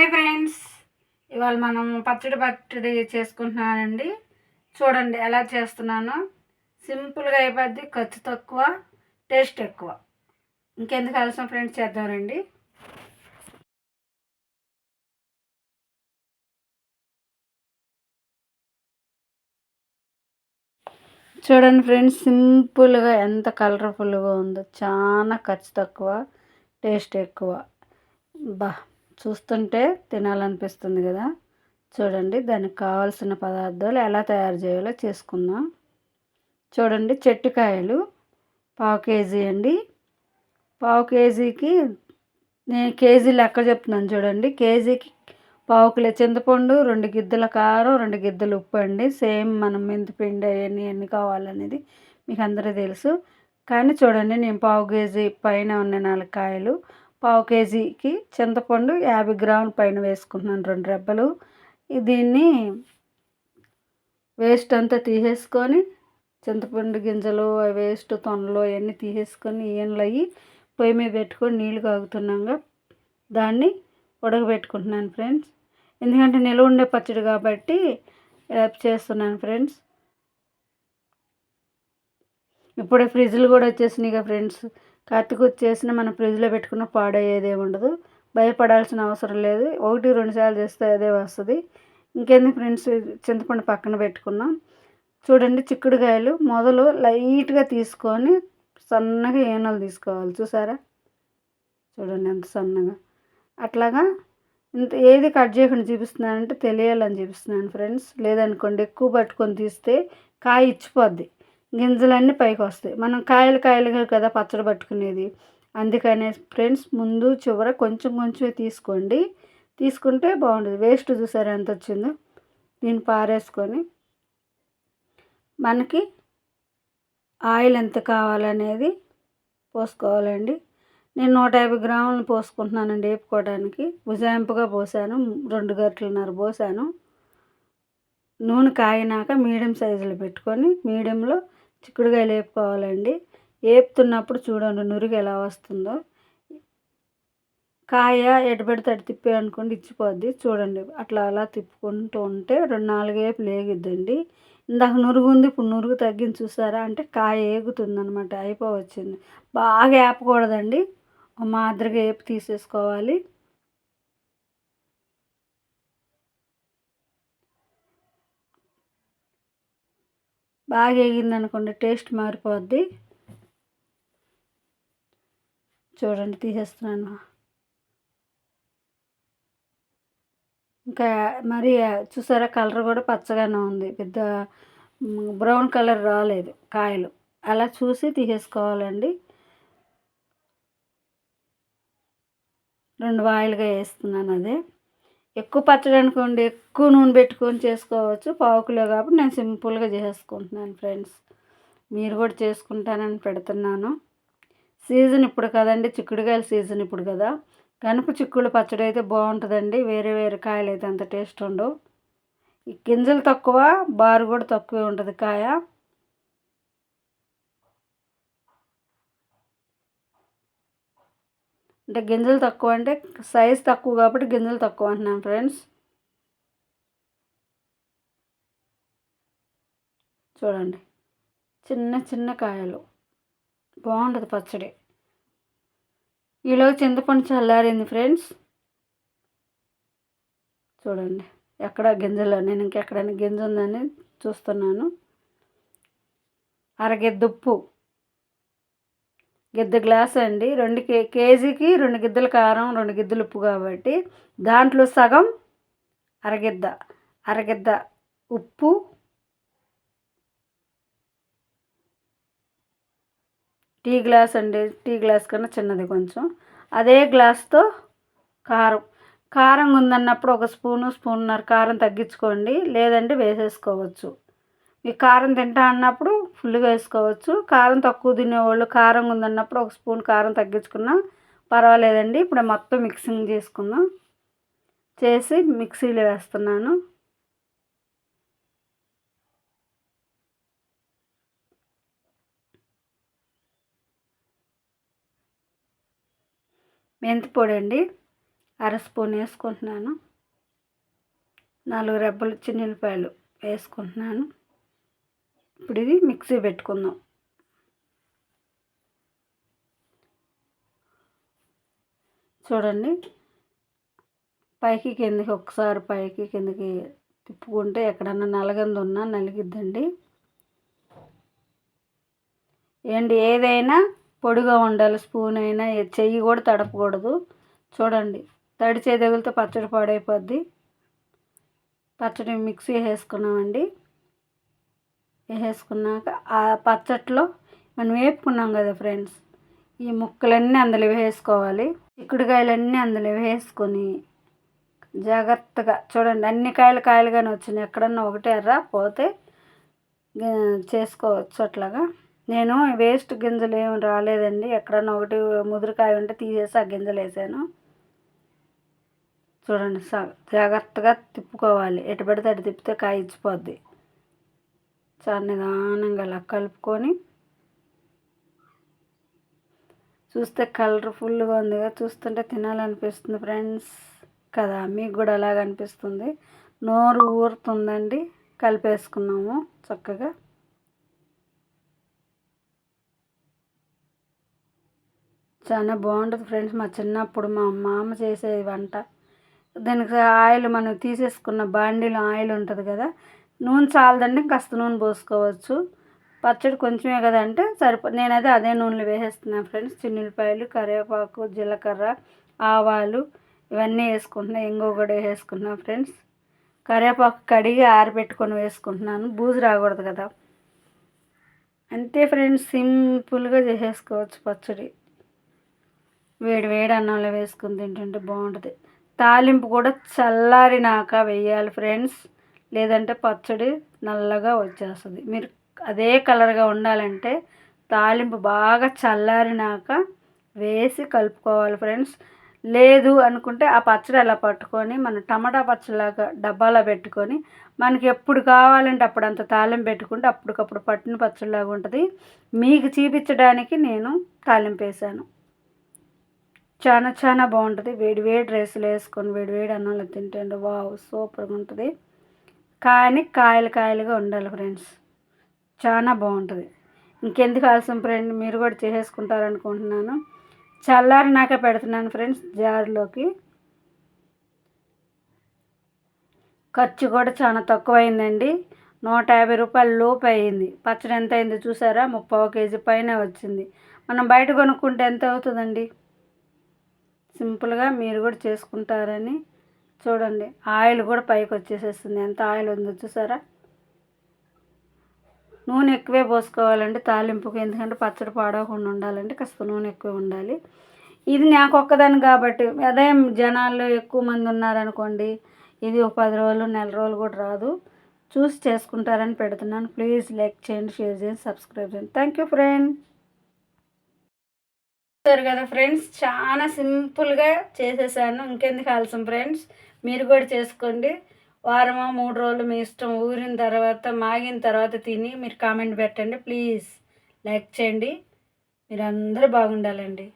Hi friends. ఇవాళ మనం పచ్చడి పచ్చడి చేసుకుంటున్నానండి. చూడండి ఎలా చేస్తున్నానో. సింపుల్గా అయిపోద్ది ఖర్చు తక్కువ టేస్ట్ ఎక్కువ. ఇంకెందుకు ఆలస్యం ఫ్రెండ్స్ చేద్దామండి. చూడండి ఫ్రెండ్స్ సింపుల్గా ఎంత కలర్ఫుల్గా ఉందో. చాలా ఖర్చు తక్కువ టేస్ట్ ఎక్కువ. బా. చూస్తుంటే తినాలనిపిస్తుంది కదా. చూడండి దానికి కావాల్సిన పదార్థాలు ఎలా తయారు చేయాలో చేసుకుందాం. చూడండి చెట్టుకాయలు పావు కేజీ అండి. పావు కేజీకి నేను కేజీ లెక్క చెప్తున్నాను చూడండి. కేజీకి పావు కిలో చింతపండు రెండు గిద్దల కారం రెండు గిద్దలు ఉప్పు అండి. సేమ్ మనం మెంతిపిండి అవన్నీ ఎన్ని కావాలనేది మీకు అందరూ తెలుసు. కానీ చూడండి నేను పావు కేజీ పైన ఉన్న నాలుగు కాయలు పావు కేజీకి చింతపండు యాభై గ్రాముల పైన వేసుకుంటున్నాను. రెండు రెబ్బలు. దీన్ని వేస్ట్ అంతా తీసేసుకొని చింతపండు గింజలు వేస్ట్ తొనలు అవన్నీ తీసేసుకొని ఈయనలు అయ్యి పొయ్యి మీద పెట్టుకొని నీళ్ళు కాగుతున్నాగా. దాన్ని ఉడకబెట్టుకుంటున్నాను ఫ్రెండ్స్. ఎందుకంటే నిల్వ ఉండే పచ్చడి కాబట్టి చేస్తున్నాను ఫ్రెండ్స్. ఇప్పుడే ఫ్రిడ్జ్లు కూడా వచ్చేసినాయి ఫ్రెండ్స్. కార్తీక వచ్చేసిన మన ఫ్రిడ్జ్లో పెట్టుకున్న పాడయ్యేది ఉండదు. భయపడాల్సిన అవసరం లేదు. ఒకటి రెండు సార్లు చేస్తే అదే వస్తుంది. ఇంకేంది ఫ్రెండ్స్? చింతపండు పక్కన పెట్టుకున్నాం. చూడండి చిక్కుడుకాయలు. మొదలు లైట్గా తీసుకొని సన్నగా ఏనలు తీసుకోవాలి. చూసారా? చూడండి ఎంత సన్నగా. అట్లాగా ఇంత ఏది కట్ చేయకుండా చూపిస్తున్నానంటే తెలియాలని చూపిస్తున్నాను ఫ్రెండ్స్. లేదనుకోండి ఎక్కువ పట్టుకొని తీస్తే కాయ ఇచ్చిపోద్ది. గింజలన్నీ పైకి వస్తాయి మనం కాయలు కాయలుగా కదా పచ్చడి పట్టుకునేది. అందుకనే ఫ్రెండ్స్ ముందు చివర కొంచెం కొంచెం తీసుకోండి. తీసుకుంటే బాగుంటుంది వేస్ట్ చూసారా ఎంత వచ్చిందో? దీన్ని పారేసుకొని మనకి ఆయిల్ ఎంత కావాలనేది పోసుకోవాలండి. నేను నూట యాభై గ్రాములు పోసుకుంటున్నానండి వేపుకోవడానికి ఉజాయింపుగా పోసాను. రెండు గంటలున్నర పోసాను. నూనె కాగినాక మీడియం సైజులో పెట్టుకొని మీడియంలో చిక్కుడుకాయలు వేపుకోవాలండి. వేపుతున్నప్పుడు చూడండి నురుగు ఎలా వస్తుందో. కాయ ఎటు పెడితే అటు తిప్పే అనుకోండి ఇచ్చిపోద్ది. చూడండి అట్లా అలా తిప్పుకుంటూ ఉంటే రెండు నాలుగు వేపు లేగిద్దండి ఇందాక నురుగు ఉంది ఇప్పుడు నురుగు తగ్గించి చూసారా? అంటే కాయ ఏగుతుంది అనమాట అయిపోవచ్చింది. బాగా వేపకూడదండి. మాదిరిగా వేపు తీసేసుకోవాలి. బాగా వేగింది అనుకోండి టేస్ట్ మారిపోద్ది. చూడండి తీసేస్తున్నాను. ఇంకా మరి చూసారా కలర్ కూడా పచ్చగానే ఉంది. పెద్ద బ్రౌన్ కలర్ రాలేదు కాయలు. అలా చూసి తీసేసుకోవాలండి. రెండు వాయిల్గా వేస్తున్నాను అదే. ఎక్కువ పచ్చడి అనుకోండి ఎక్కువ నూనె పెట్టుకొని చేసుకోవచ్చు. పావు కిలో కాబట్టి నేను సింపుల్గా చేసుకుంటున్నాను ఫ్రెండ్స్. మీరు కూడా చేసుకుంటానని పెడుతున్నాను. సీజన్ ఇప్పుడు కదండి చిక్కుడుకాయల సీజన్ ఇప్పుడు కదా. కనుప చిక్కుడు పచ్చడి అయితే బాగుంటుందండి. వేరే వేరే కాయలు అయితే అంత టేస్ట్ ఉండవు. ఈ గింజలు తక్కువ బారు కూడా తక్కువే ఉంటుంది కాయ. అంటే గింజలు తక్కువ అంటే సైజ్ తక్కువ కాబట్టి గింజలు తక్కువ అంటున్నాను ఫ్రెండ్స్ చూడండి. చిన్న చిన్న కాయలు. బాగుంటుంది పచ్చడి. ఈలోగా చింతపండు చల్లారింది ఫ్రెండ్స్ చూడండి. ఎక్కడ గింజలు నేను ఇంకెక్కడైనా గింజ ఉందని చూస్తున్నాను. అరగెద్దుప్పు గిద్ద గ్లాస్ అండి. రెండు కే కేజీకి రెండు గిద్దల కారం రెండు గిద్దలు ఉప్పు కాబట్టి దాంట్లో సగం అరగిద్ద. అరగిద్ద ఉప్పు టీ గ్లాస్ అండి. టీ గ్లాస్ కన్నా చిన్నది కొంచెం. అదే గ్లాస్తో కారం. కారం ఉందన్నప్పుడు ఒక స్పూను స్పూన్నర కారం తగ్గించుకోండి. లేదంటే వేసేసుకోవచ్చు. ఈ కారం తింటా అన్నప్పుడు ఫుల్గా వేసుకోవచ్చు. కారం తక్కువ తినేవాళ్ళు కారం ఉందన్నప్పుడు ఒక స్పూన్ కారం తగ్గించుకున్నా పర్వాలేదండి. ఇప్పుడు మొత్తం మిక్సింగ్ చేసుకుందాం. చేసి మిక్సీలో వేస్తున్నాను. మెంతి పొడి అండి. అర స్పూన్ వేసుకుంటున్నాను. నాలుగు రెబ్బలు చిన్నపాయలు వేసుకుంటున్నాను. ఇప్పుడు ఇది మిక్సీ పెట్టుకుందాం. చూడండి. పైకి కిందకి ఒకసారి పైకి కిందకి తిప్పుకుంటే ఎక్కడన్నా నలగంది ఉన్నా నలిగిద్దండి. ఏంటి ఏదైనా పొడిగా ఉండాలి స్పూన్ అయినా చెయ్యి కూడా తడపకూడదు. చూడండి. తడిచే తగిలితే పచ్చడి పాడైపోద్ది. పచ్చడి మిక్సీ వేసుకున్నామండి. వేసేసుకున్నాక ఆ పచ్చట్లో మనం వేపుకున్నాం కదా ఫ్రెండ్స్ ఈ ముక్కలన్నీ అందులో వేసుకోవాలి. చిక్కుడుకాయలన్నీ అందులో వేసుకొని జాగ్రత్తగా చూడండి అన్ని కాయలు కాయలుగానే వచ్చినాయి. ఎక్కడన్నా ఒకటే ఎర్ర పోతే చేసుకోవచ్చు అట్లాగా. నేను వేస్ట్ గింజలు ఏమి రాలేదండి. ఎక్కడన్నా ఒకటి ముదురుకాయ ఉంటే తీసేసి ఆ గింజలు వేసాను. చూడండి జాగ్రత్తగా తిప్పుకోవాలి. ఎటు పడితే అటు తిప్పితే కాయ ఇచ్చిపోద్ది. చాలా నిదానంగా అలా కలుపుకొని చూస్తే కలర్ఫుల్గా ఉందిగా. చూస్తుంటే తినాలనిపిస్తుంది ఫ్రెండ్స్ కదా మీకు కూడా అలాగ అనిపిస్తుంది. నోరు ఊరుతుందండి. కలిపేసుకున్నాము చక్కగా. చాలా బాగుంటుంది ఫ్రెండ్స్ మా చిన్నప్పుడు మా మామ చేసే వంట. దానికి ఆయిల్ మనం తీసేసుకున్న బాండీలో ఆయిల్ ఉంటుంది కదా నూనె చాలదండి కాస్త నూనె పోసుకోవచ్చు. పచ్చడి కొంచెమే కదంటే సరిప సరిపో నేనైతే అదే నూనెలో వేసేస్తున్నాను ఫ్రెండ్స్. చిన్నులపాయలు కరివేపాకు జీలకర్ర ఆవాలు ఇవన్నీ వేసుకుంటున్నాను ఇంగో కూడా వేసుకున్నా ఫ్రెండ్స్. కరివేపాకు కడిగి ఆరబెట్టుకొని వేసుకుంటున్నాను. బూజు రాకూడదు కదా. అంతే ఫ్రెండ్స్. సింపుల్గా చేసేసుకోవచ్చు పచ్చడి. వేడి వేడి అన్నంలో వేసుకుని తింటుంటే బాగుంటుంది. తాలింపు కూడా చల్లారినాక వేయాలి ఫ్రెండ్స్. లేదంటే పచ్చడి నల్లగా వచ్చేస్తుంది. మీరు అదే కలర్గా ఉండాలంటే తాలింపు బాగా చల్లారినాక వేసి కలుపుకోవాలి ఫ్రెండ్స్. లేదు అనుకుంటే ఆ పచ్చడి అలా పట్టుకొని మన టమాటా పచ్చడిలాగా డబ్బాలో పెట్టుకొని మనకి ఎప్పుడు కావాలంటే అప్పుడు అంత తాలింపు పెట్టుకుంటే అప్పటికప్పుడు పట్టిన పచ్చడిలాగా ఉంటుంది. మీకు చూపించడానికి నేను తాలింపు వేసాను. చాలా చాలా బాగుంటుంది. వేడి వేడి డ్రెస్సులు వేసుకొని వేడి వేడి అన్నంలో తింటే వావ్ సూపర్గా ఉంటుంది. కానీ కాయలు కాయలుగా ఉండాలి ఫ్రెండ్స్. చాలా బాగుంటుంది. ఇంకెందుకు ఆలస్యం ఫ్రెండ్? మీరు కూడా చేసేసుకుంటారనుకుంటున్నాను. చల్లారినాక పెడుతున్నాను ఫ్రెండ్స్ జార్లోకి. ఖర్చు కూడా చాలా తక్కువైందండి. నూట యాభై రూపాయలు లోపు అయింది. పచ్చడి ఎంత అయింది చూసారా? ముప్పై కేజీ పైన వచ్చింది. మనం బయట కొనుక్కుంటే ఎంత అవుతుందండి? సింపుల్గా మీరు కూడా చేసుకుంటారని చూడండి ఆయిల్ కూడా పైకి వచ్చేసేస్తుంది. ఎంత ఆయిల్ ఉందో చూసారా? నూనె ఎక్కువే పోసుకోవాలంటే తాలింపుకి ఎందుకంటే పచ్చడి పాడవకుండా ఉండాలంటే కాస్త నూనె ఎక్కువ ఉండాలి. ఇది నాకు ఒక్కదాని కాబట్టి అదే జనాల్లో ఎక్కువ మంది ఉన్నారనుకోండి ఇది ఒక పది రోజులు నెల రోజులు కూడా రాదు. చూసి చేసుకుంటారని పెడుతున్నాను. ప్లీజ్ లైక్ చేయండి షేర్ చేయండి సబ్స్క్రైబ్ చేయండి. Thank you friend. చూస్తారు కదా ఫ్రెండ్స్ చాలా సింపుల్గా చేసేసాను. ఇంకెందుకు ఆలస్యం ఫ్రెండ్స్? మీరు కూడా చేసుకోండి. వారమో మూడు రోజులు మీ ఇష్టం ఊరిన తర్వాత మాగిన తర్వాత తిని మీరు కామెంట్ పెట్టండి. ప్లీజ్ లైక్ చేయండి. మీరు అందరూ బాగుండాలండి.